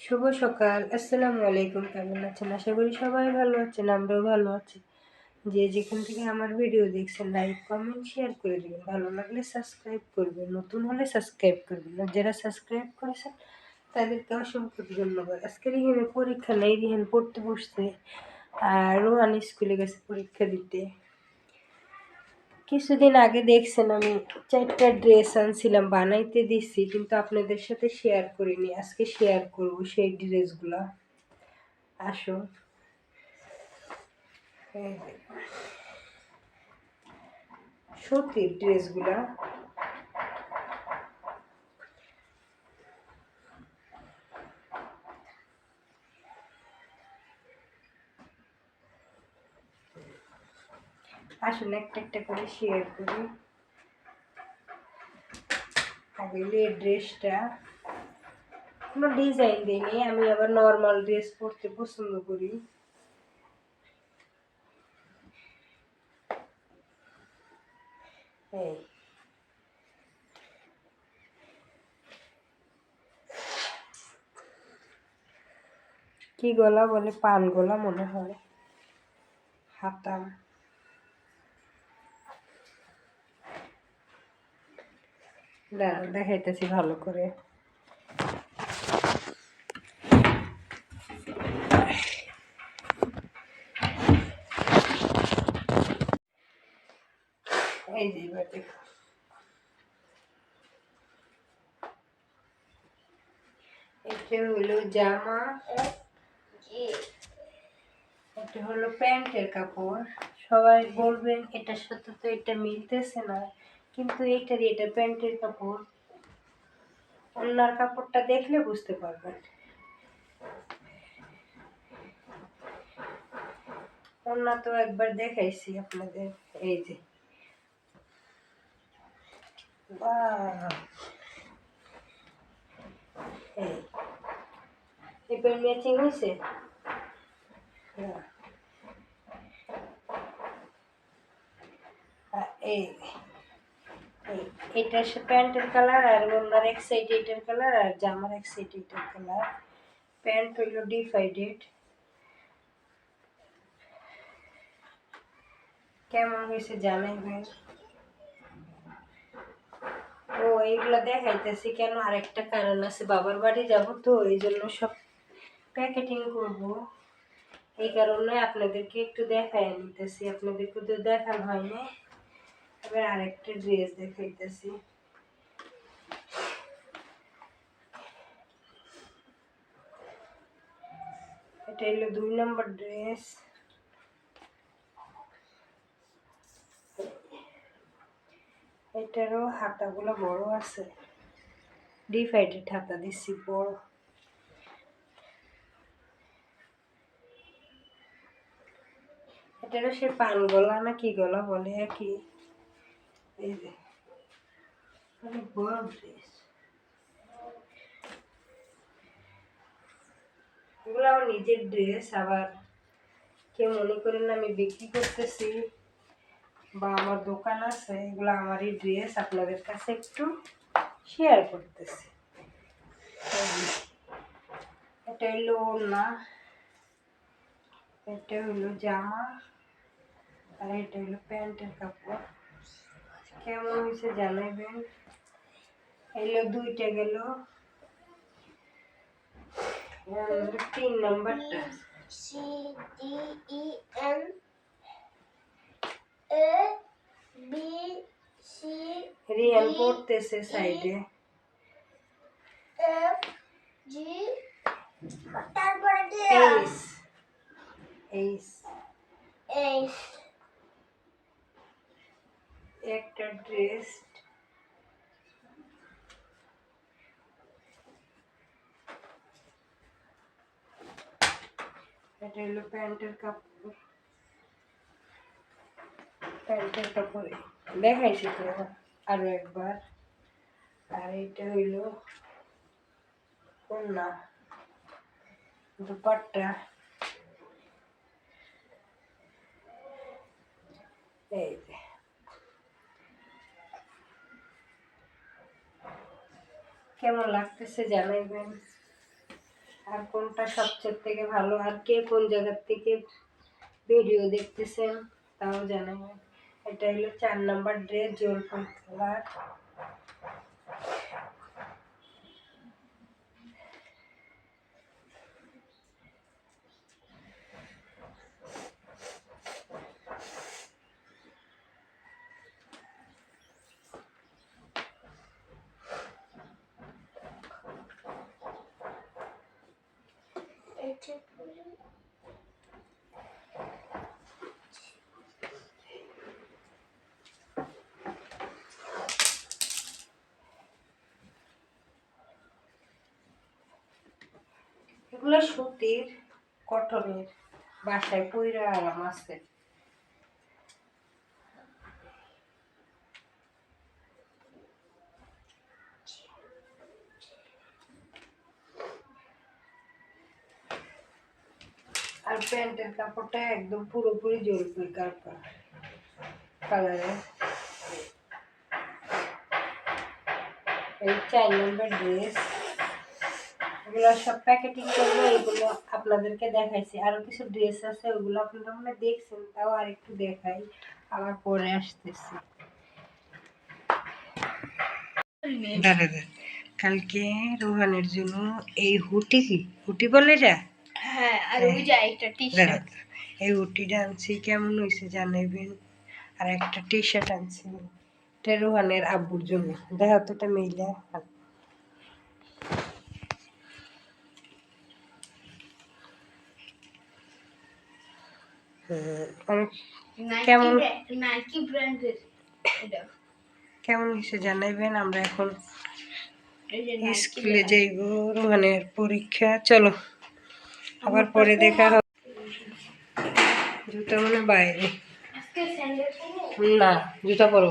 শুভ সকাল, আসসালামু আলাইকুম, কেমন আছেন? আশা করি সবাই ভালো আছেন, আমরাও ভালো আছি। যে যেখান থেকে আমার ভিডিও দেখছেন লাইক কমেন্ট শেয়ার করে দেবেন। ভালো লাগলে সাবস্ক্রাইব করবেন, নতুন হলে সাবস্ক্রাইব করবেন। আর যারা সাবস্ক্রাইব করেছেন, তাদেরকে অসংখ্য ধন্যবাদ। আজকে রিহানের পরীক্ষা নেই, রিহান পড়তে বসছে। আর রোহান স্কুলে গেছে পরীক্ষা দিতে। কিছুদিন আগে দেখছেন আমি চারটা ড্রেস আনছিলাম, বানাইতে দিচ্ছি কিন্তু আপনাদের সাথে শেয়ার করিনি। আজকে শেয়ার করব সেই ড্রেসগুলো। আসো। সত্যি। ড্রেসগুলা। আসলে একটা একটা করে শেয়ার করি। আগে ড্রেসটা কোনো ডিজাইন দিইনি, আমি আবার নর্মাল ড্রেস পরতে পছন্দ করি। এই। কি গলা বলে? পান গলা মনে হয়। হাতা। দেখাইতেছি ভালো করে। এটা হলো জামা, এটা হলো প্যান্টের কাপড়। সবাই বলবেন এটার সাথে তো এটা মিলতেছে না। কিন্তু এইটারই এটা প্যান্টের কাপড়। অন্যার কাপড়টা দেখলে বুঝতে পারবেন। অন্য তো একবার দেখাইছি আপনাদের, এই যে। বাহ! এই। এবার ম্যাচিং হয়েছে? হ্যাঁ। আর এই এই। এটা হচ্ছে প্যান্টের কালার আর ওনার এক সাইড এটার কালার আর জামার এক সাইড এটার কালার। প্যান্ট হইল ডিফাইডেড। কেমন হয়েছে জানাইবেন ও, এইগুলো দেখাইতেছি কেন? আরেকটা কারণ আছে, বাবার বাড়ি যাব তো এই জন্য সব প্যাকেটিং করব। এই কারণে আপনাদেরকে একটু দেখাই নিতেছি আপনাদেরকে তো দেখানো হয় না এবার আরেকটা ড্রেস দেখাইতেছি। এটা হলো দুই নম্বর ড্রেস। এটারও হাতাগুলো বড় আছে। ডিভাইডেড হাতা দিচ্ছি বড়। এটারও সে পান গলা না কি গলা বলে একই। এই যে অনেক বড় ড্রেস এগুলো আমার নিজের ড্রেস আবার কেউ মনে করেন আমি বিক্রি করতেছি বা আমার দোকান আছে, এগুলো আমারই ড্রেস আপনাদের কাছে একটু শেয়ার করতেছি। এটা হইল ওড়না, এটা হইল জামা, আর এটা হইল প্যান্টের কাপড়। কেমন হয়েছে জানাইবেন এলো দুইটা গেল এবার তিন নাম্বারটা C D E N A B C Riyan পড়তেছে সাইডে F G তারপরে কি এইস এইস H একটা ড্রেস এটা হলো প্যান্টের কাপড় প্যান্টের কাপড় দেখাইছি তো আরও একবার। আর এটা হইল ওড়না, দুপাট্টা। এই যে কেমন লাগতেছে জানাইবেন? আর কোনটা সবচেয়ে থেকে ভালো? আর কে কোন জায়গার থেকে ভিডিও দেখতেছেন, তাও জানাবেন এটা হলো চার নাম্বার ড্রেস জলপান কালার। এগুলো সুতির কটনের বাসায় পইরা আরাম আছে। আর প্যান্টের কাপড়টা একদম পুরোপুরি জলপুরি কাপড়, কালারে। এই চার নম্বর ড্রেস এগুলো সব প্যাকেটিং করব এগুলো আপনাদেরকে দেখাইছি। আরও কিছু ড্রেস আছে ওগুলো আপনারা মনে দেখছেন তাও আর একটু দেখাই। আবার পরে আসতেছি। কালকে রোহানের জন্য এই হুটি কি? হুটি বলে এটা? হ্যাঁ আর ওই যে একটা টি দাঁড়া দাঁড়া। এই হুটিটা আনছি কেমন হয়েছে জানাবেন আর একটা টি শার্ট আনছি এটা রোহানের আব্বুর জন্য। দেখা তো এটা মেইলা কেমন? কেমন হয়েছে জানাইবেন? আমরা এখন এই যে Nike স্কুলে যাইব রোহানের পরীক্ষা। চলো আবার পরে দেখা হবে। জুতা মানে বাইরে। না জুতা পরো।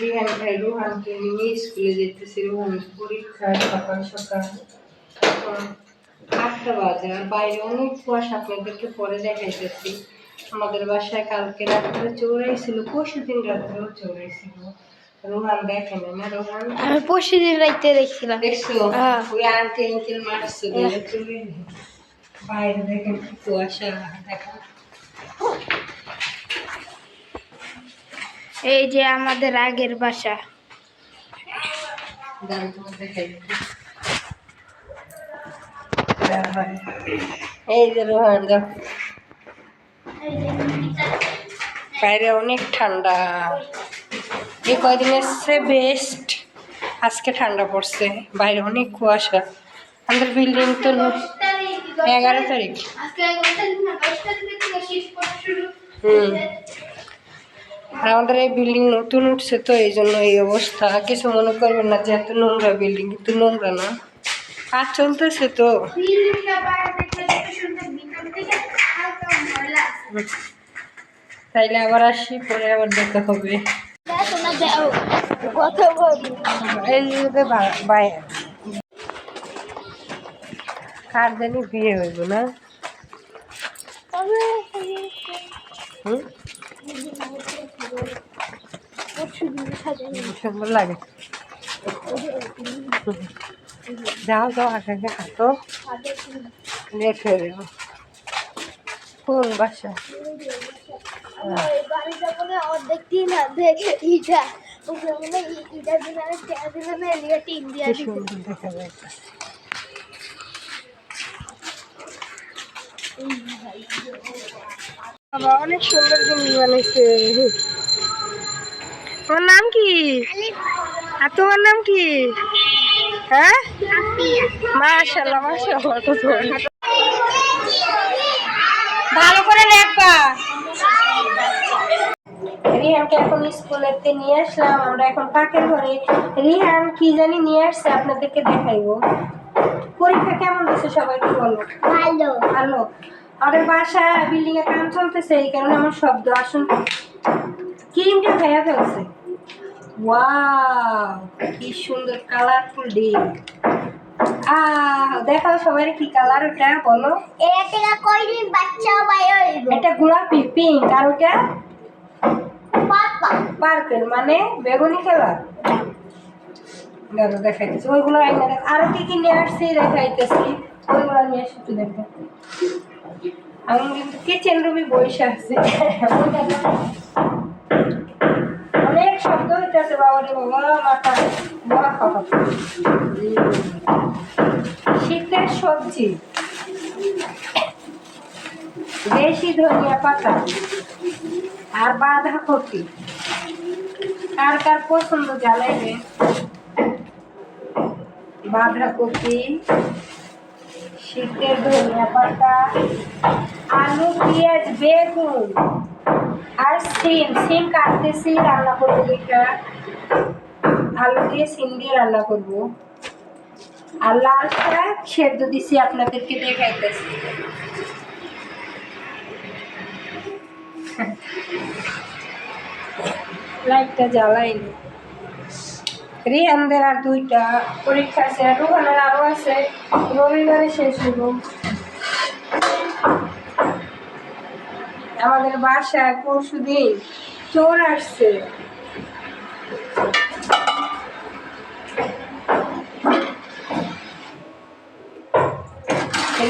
রিহান ভাই রোহানকে নিয়ে স্কুলে যেতেছি রোহানের পরীক্ষা সকাল সকাল। আটটা বাজে। আর বাইরে অনেক কুয়াশা আপনাদেরকে পরে দেখাইতেছি। আমাদের বাসায় কালকে রাত্রে চৌড়াইছিল পরশু দিন রাত্রেও চৌড়াইছিল। রোহান দেখে না রোহান? আমি পরশু দিন রাইতে দেখছিলাম। দেখছ? হ্যাঁ। ওই আন্টি আঙ্কেল মারছে বাইরে দেখেন কি কুয়াশা দেখা এই যে আমাদের আগের বাসা। দাম তোমার দেখাই এই যে রোহান বাইরে অনেক ঠান্ডা। এই কয়দিন এসছে বেস্ট আজকে ঠান্ডা পড়ছে। বাইরে অনেক কুয়াশা। আমাদের বিল্ডিং তো এগারো তারিখ। হুম। আমাদের এই বিল্ডিং নতুন উঠছে তো এই জন্য এই অবস্থা। কিছু মনে করবেন না যে এত নোংরা বিল্ডিং কিন্তু নোংরা না। কাজ চলতেছে তো। তাইলে আবার আসি পরে আবার দেখা হবে। কার জানি বিয়ে হইব না। সুন্দর লাগে। যাও যাও আগে আগে হাঁটো হয়ে যাব কোন বাসা? অনেক সুন্দর জিনিস বানাইছে তোমার নাম কি? আর তোমার নাম কি? হ্যাঁ? মাশাল্লাহ মাশাল্লাহ তো ভালো করে লেখবা। রিহানকে এখন স্কুলেতে নিয়ে আসলাম আমরা এখন পাকের ঘরে। রিহান কি জানি নিয়ে আসছে আপনাদেরকে দেখাইবো। পরীক্ষা কেমন হচ্ছে সবাইকে বলো। ভালো। ভালো। আমাদের বাসা বিল্ডিং এ কাম চলতেছে এই কারণে আমার শব্দ আসুন। ক্রিমটা খাইয়া ফেলছে? ওয়াও কি সুন্দর কালারফুল ডিম আহ দেখাও সবাই কি কালার ওটা বলো। এটা থেকে কয়দিন বাচ্চা বাইরে এটা গোলাপি পিঙ্ক আর ওটা? পার্পেল মানে বেগুনি কালার দাদা দেখাইতেছি ওইগুলো আইনা দেখ আরও কি কি নিয়ে আসছি দেখাইতেছি। ওইগুলো নিয়ে আসছি একটু দেখবেন আমি কিন্তু কিচেন রুমে বসে আছি। শীতের সবজি। দেশি ধনিয়া পাতা আর বাঁধাকপি। কার কার পছন্দ জানাইবে? বাঁধাকপি, শীতের ধনিয়া পাতা, আলু, পেঁয়াজ, বেগুন আর সিম সিম কাটতেছি, রান্না করব দুইটা আলু দিয়ে সিম দিয়ে রান্না করব। আর লাল শাক সেদ্ধ দিছি আপনাদেরকে দেখাইতেছি। লাইটটা জ্বালাইনি। রিহানদের আর দুইটা পরীক্ষা আছে, আর রুহানের আরও আছে। রবিবারে শেষ হইব। আমাদের বাসায় পরশু দিন চোর আসছে।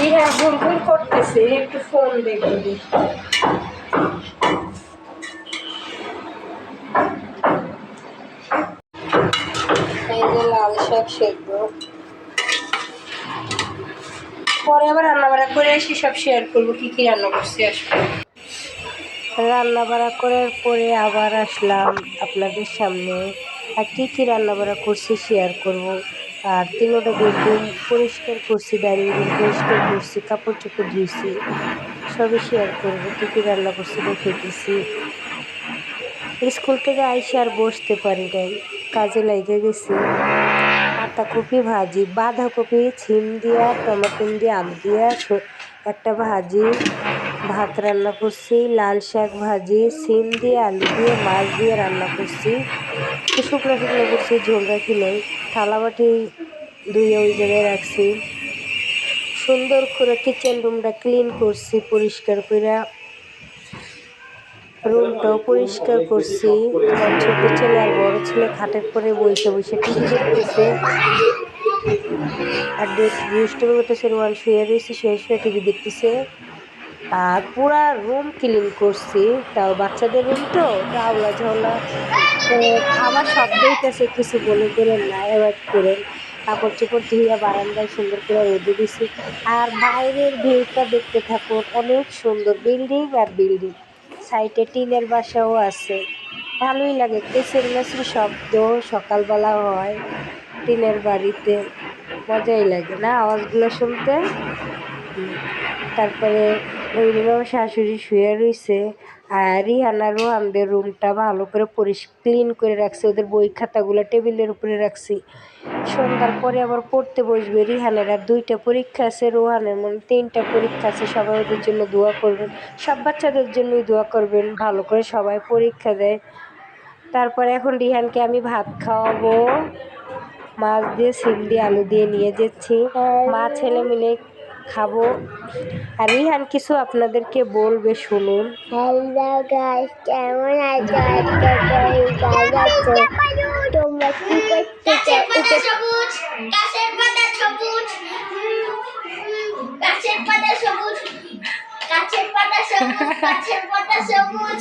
রিহা ঘুর ঘুর করতেছে, একটু ফোন দেখি। যে লাল শাক সেদ্ধ। পরে আবার রান্না বাড়া করে এসে সব শেয়ার করব, কি কি রান্না করছি আসলে। রান্না বাড়া করার পরে আবার আসলাম আপনাদের সামনে, আর কী কী রান্না বাড়া করছি শেয়ার করব। আর তিনোটা বেডরুম পরিষ্কার করছি ডাইনিং রুম পরিষ্কার করছি কাপড় চোপড় ধুইছি, সবই শেয়ার করব, কী কী রান্না করছি দেখেছি স্কুল থেকে আইসে আর বসতে পারি নাই, কাজে লেগে গেছি। পাতাকপি ভাজি, বাঁধাকপি, ছিম দিয়া, টমেটো দিয়ে আলু দিয়া একটা ভাজি, ভাত রান্না করছি, লাল শাক ভাজি, সিম দিয়ে আলু দিয়ে, মাছ দিয়ে রান্না করছি। একটু শুকনো শুকনো করছি, ঝোল রাখি নাই। থালা বাটি ধুয়ে ওই জায়গায় রাখছি। সুন্দর করে কিচেন রুমটা ক্লিন করছি, পরিষ্কার করে রুমটাও পরিষ্কার করছি। ছোট ছেলে আর বড় ছেলে খাটের পরে বসে বসে টিভি দেখতেছে। আর দুষ্টমি করতেছে রোয়ান শুয়ে রয়েছে শুয়ে শুয়ে টিভি দেখতেছে। আর পুরা রুম ক্লিন করছি, তাও বাচ্চাদের রুম তো আওলা ঝাওলা। আমার শব্দ হইতেছে কিছু বলে গেলেন না অ্যাভয়েড করেন। কাপড় চোপড় ধুইয়া বারান্দায় সুন্দর করে রোদে দিছি। আর বাইরের ভিউটা দেখতে থাকুন, অনেক সুন্দর বিল্ডিং আর বিল্ডিং সাইডে টিনের বাসাও আছে। ভালোই লাগে, কেসের মেসের শব্দ সকালবেলা হয়। টিনের বাড়িতে মজাই লাগে না আওয়াজগুলো শুনতে। তারপরে ওই রুমে আমার শাশুড়ি শুয়ে রয়েছে আর রিহানা রোহানদের রুমটা ভালো করে পরিষ্ ক্লিন করে রাখছি, ওদের বই খাতাগুলো টেবিলের উপরে রাখছি। সন্ধ্যার পরে আবার পড়তে বসবে, রিহানের আর দুইটা পরীক্ষা আছে, রোহানের মনে তিনটা পরীক্ষা আছে, সবাই ওদের জন্য দোয়া করবেন। সব বাচ্চাদের জন্যই দোয়া করবেন, ভালো করে সবাই পরীক্ষা দেয়। তারপরে এখন রিহানকে আমি ভাত খাওয়াবো। মাছ দিয়ে সিম দিয়ে আলু দিয়ে নিয়ে যাচ্ছি। মা ছেলে মিলে খাব। আর রিহান কিছু আপনাদেরকে বলবে শুনুন। হ্যালো গাইস কেমন আছো? আজকে ভালো আছো? তোমরা কি করতে চাও? গাছের পাতা সবুজ গাছের পাতা সবুজ। উম, উম, গাছের পাতা সবুজ গাছের পাতা সবুজ গাছের পাতা সবুজ।